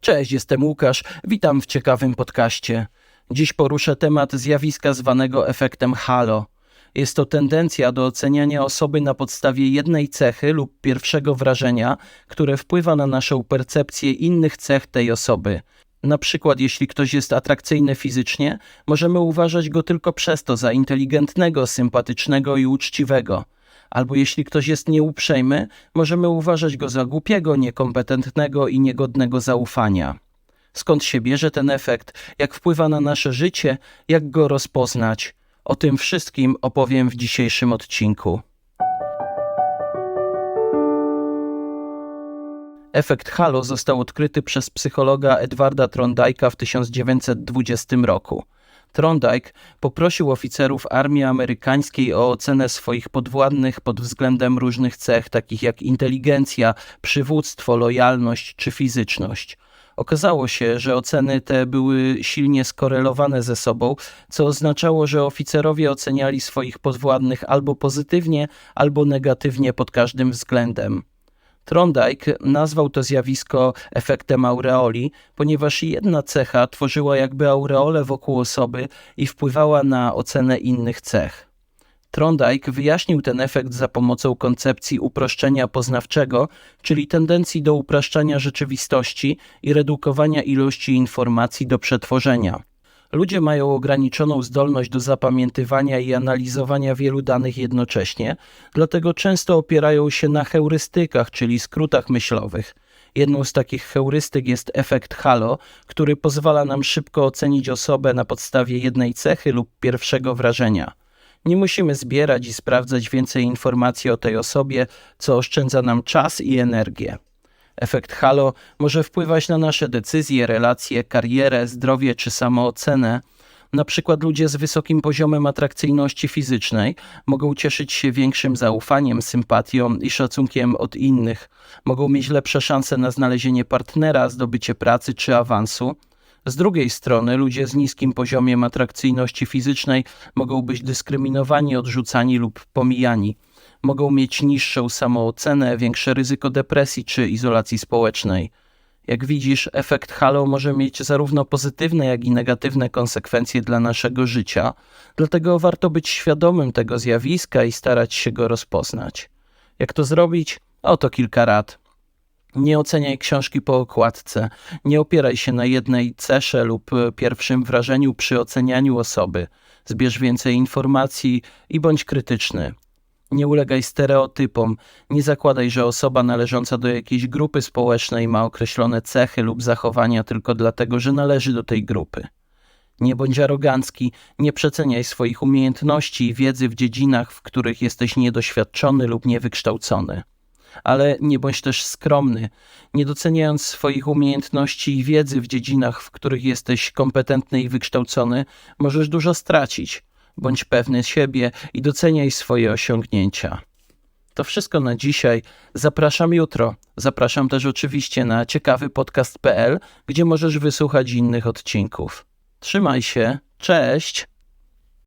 Cześć, jestem Łukasz, witam w ciekawym podcaście. Dziś poruszę temat zjawiska zwanego efektem halo. Jest to tendencja do oceniania osoby na podstawie jednej cechy lub pierwszego wrażenia, które wpływa na naszą percepcję innych cech tej osoby. Na przykład, jeśli ktoś jest atrakcyjny fizycznie, możemy uważać go tylko przez to za inteligentnego, sympatycznego i uczciwego. Albo jeśli ktoś jest nieuprzejmy, możemy uważać go za głupiego, niekompetentnego i niegodnego zaufania. Skąd się bierze ten efekt, jak wpływa na nasze życie, jak go rozpoznać? O tym wszystkim opowiem w dzisiejszym odcinku. Efekt halo został odkryty przez psychologa Edwarda Trondajka w 1920 roku. Trondike poprosił oficerów armii amerykańskiej o ocenę swoich podwładnych pod względem różnych cech, takich jak inteligencja, przywództwo, lojalność czy fizyczność. Okazało się, że oceny te były silnie skorelowane ze sobą, co oznaczało, że oficerowie oceniali swoich podwładnych albo pozytywnie, albo negatywnie pod każdym względem. Trondike nazwał to zjawisko efektem aureoli, ponieważ jedna cecha tworzyła jakby aureolę wokół osoby i wpływała na ocenę innych cech. Trondike wyjaśnił ten efekt za pomocą koncepcji uproszczenia poznawczego, czyli tendencji do upraszczania rzeczywistości i redukowania ilości informacji do przetworzenia. Ludzie mają ograniczoną zdolność do zapamiętywania i analizowania wielu danych jednocześnie, dlatego często opierają się na heurystykach, czyli skrótach myślowych. Jedną z takich heurystyk jest efekt halo, który pozwala nam szybko ocenić osobę na podstawie jednej cechy lub pierwszego wrażenia. Nie musimy zbierać i sprawdzać więcej informacji o tej osobie, co oszczędza nam czas i energię. Efekt halo może wpływać na nasze decyzje, relacje, karierę, zdrowie czy samoocenę. Na przykład ludzie z wysokim poziomem atrakcyjności fizycznej mogą cieszyć się większym zaufaniem, sympatią i szacunkiem od innych, mogą mieć lepsze szanse na znalezienie partnera, zdobycie pracy czy awansu. Z drugiej strony, ludzie z niskim poziomem atrakcyjności fizycznej mogą być dyskryminowani, odrzucani lub pomijani mogą mieć niższą samoocenę, większe ryzyko depresji czy izolacji społecznej. Jak widzisz, efekt halo może mieć zarówno pozytywne, jak i negatywne konsekwencje dla naszego życia, dlatego warto być świadomym tego zjawiska i starać się go rozpoznać. Jak to zrobić? Oto kilka rad. Nie oceniaj książki po okładce, nie opieraj się na jednej cesze lub pierwszym wrażeniu przy ocenianiu osoby. Zbierz więcej informacji i bądź krytyczny. Nie ulegaj stereotypom, nie zakładaj, że osoba należąca do jakiejś grupy społecznej ma określone cechy lub zachowania tylko dlatego, że należy do tej grupy. Nie bądź arogancki, nie przeceniaj swoich umiejętności i wiedzy w dziedzinach, w których jesteś niedoświadczony lub niewykształcony. Ale nie bądź też skromny, nie doceniając swoich umiejętności i wiedzy w dziedzinach, w których jesteś kompetentny i wykształcony, możesz dużo stracić bądź pewny siebie i doceniaj swoje osiągnięcia. To wszystko na dzisiaj. Zapraszam jutro. Zapraszam też oczywiście na ciekawypodcast.pl, gdzie możesz wysłuchać innych odcinków. Trzymaj się. Cześć!